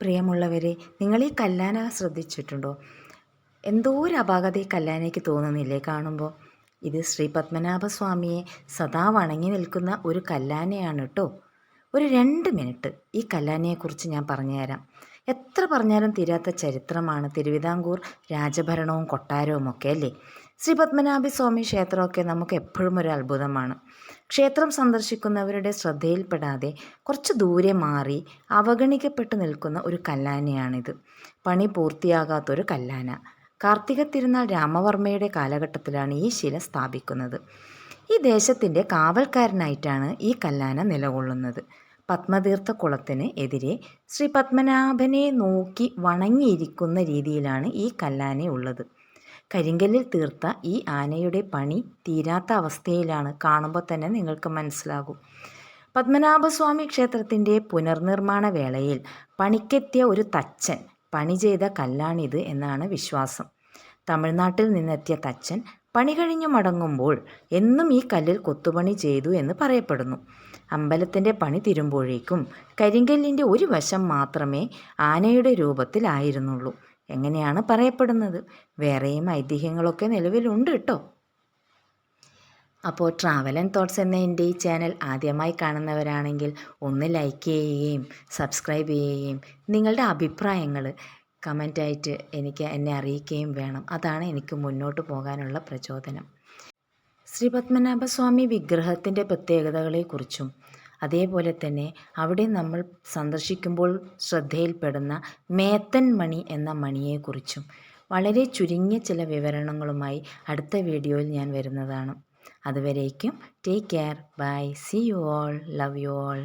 പ്രിയമുള്ളവരെ നിങ്ങൾ ഈ കല്ലാന ശ്രദ്ധിച്ചിട്ടുണ്ടോ? എന്തോ ഒരു അപാകത ഈ കല്ലാനയ്ക്ക് തോന്നുന്നില്ലേ കാണുമ്പോൾ? ഇത് ശ്രീ പത്മനാഭസ്വാമിയെ സദാ വണങ്ങി നിൽക്കുന്ന ഒരു കല്ലാനയാണ് കേട്ടോ. ഒരു രണ്ട് മിനിറ്റ് ഈ കല്ലാനയെക്കുറിച്ച് ഞാൻ പറഞ്ഞുതരാം. എത്ര പറഞ്ഞാലും തീരാത്ത ചരിത്രമാണ് തിരുവിതാംകൂർ രാജഭരണവും കൊട്ടാരവും ഒക്കെ അല്ലേ? ശ്രീ പത്മനാഭസ്വാമി ക്ഷേത്രമൊക്കെ നമുക്ക് എപ്പോഴും ഒരു അത്ഭുതമാണ്. ക്ഷേത്രം സന്ദർശിക്കുന്നവരുടെ ശ്രദ്ധയിൽപ്പെടാതെ കുറച്ച് ദൂരെ മാറി അവഗണിക്കപ്പെട്ടു നിൽക്കുന്ന ഒരു കല്ലാനയാണിത്. പണി പൂർത്തിയാകാത്തൊരു കല്ലാന. കാർത്തിക തിരുനാൾ രാമവർമ്മയുടെ കാലഘട്ടത്തിലാണ് ഈ ശില സ്ഥാപിക്കുന്നത്. ഈ ദേശത്തിന്റെ കാവൽക്കാരനായിട്ടാണ് ഈ കല്ലാന നിലകൊള്ളുന്നത്. പത്മതീർത്ഥ കുളത്തിന് എതിരെ ശ്രീ പത്മനാഭനെ നോക്കി വണങ്ങിയിരിക്കുന്ന രീതിയിലാണ് ഈ കല്ലാന ഉള്ളത് കരിങ്കല്ലിൽ തീർത്ത ഈ ആനയുടെ പണി തീരാത്ത അവസ്ഥയിലാണ് കാണുമ്പോൾ തന്നെ നിങ്ങൾക്ക് മനസ്സിലാകും. പത്മനാഭസ്വാമി ക്ഷേത്രത്തിന്റെ പുനർനിർമ്മാണ വേളയിൽ പണിക്കെത്തിയ ഒരു തച്ചൻ പണി ചെയ്ത കല്ലാണിത് എന്നാണ് വിശ്വാസം. തമിഴ്നാട്ടിൽ നിന്നെത്തിയ തച്ചൻ പണി കഴിഞ്ഞു മടങ്ങുമ്പോൾ എന്നും ഈ കല്ലിൽ കൊത്തുപണി ചെയ്തു എന്ന് പറയപ്പെടുന്നു. അമ്പലത്തിന്റെ പണി തീരുമ്പോഴേക്കും കരിങ്കല്ലിന്റെ ഒരു വശം മാത്രമേ ആനയുടെ രൂപത്തിലായിരുന്നുള്ളൂ. എങ്ങനെയാണ് പറയപ്പെടുന്നത്? വേറെയും ഐതിഹ്യങ്ങളൊക്കെ നിലവിലുണ്ട് കേട്ടോ അപ്പോൾ ട്രാവൽ ആൻഡ് തോട്ട്സ് എന്ന എന്റെ ഈ ചാനൽ ആദ്യമായി കാണുന്നവരാണെങ്കിൽ ഒന്ന് ലൈക്ക് ചെയ്യുകയും സബ്സ്ക്രൈബ് ചെയ്യുകയും നിങ്ങളുടെ അഭിപ്രായങ്ങൾ കമന്റായിട്ട് എനിക്ക് എന്നെ അറിയിക്കുകയും വേണം. അതാണ് എനിക്ക് മുന്നോട്ട് പോകാനുള്ള പ്രചോദനം. ശ്രീ പത്മനാഭസ്വാമി വിഗ്രഹത്തിന്റെ പ്രത്യേകതകളെക്കുറിച്ചും അതേപോലെ തന്നെ അവിടെ നമ്മൾ സന്ദർശിക്കുമ്പോൾ ശ്രദ്ധയിൽപ്പെടുന്ന മേത്തൻ മണി എന്ന മണിയെക്കുറിച്ചും വളരെ ചുരുങ്ങിയ ചില വിവരണങ്ങളുമായി അടുത്ത വീഡിയോയിൽ ഞാൻ വരുന്നതാണ്. അതുവരേക്കും take care bye see you all love you all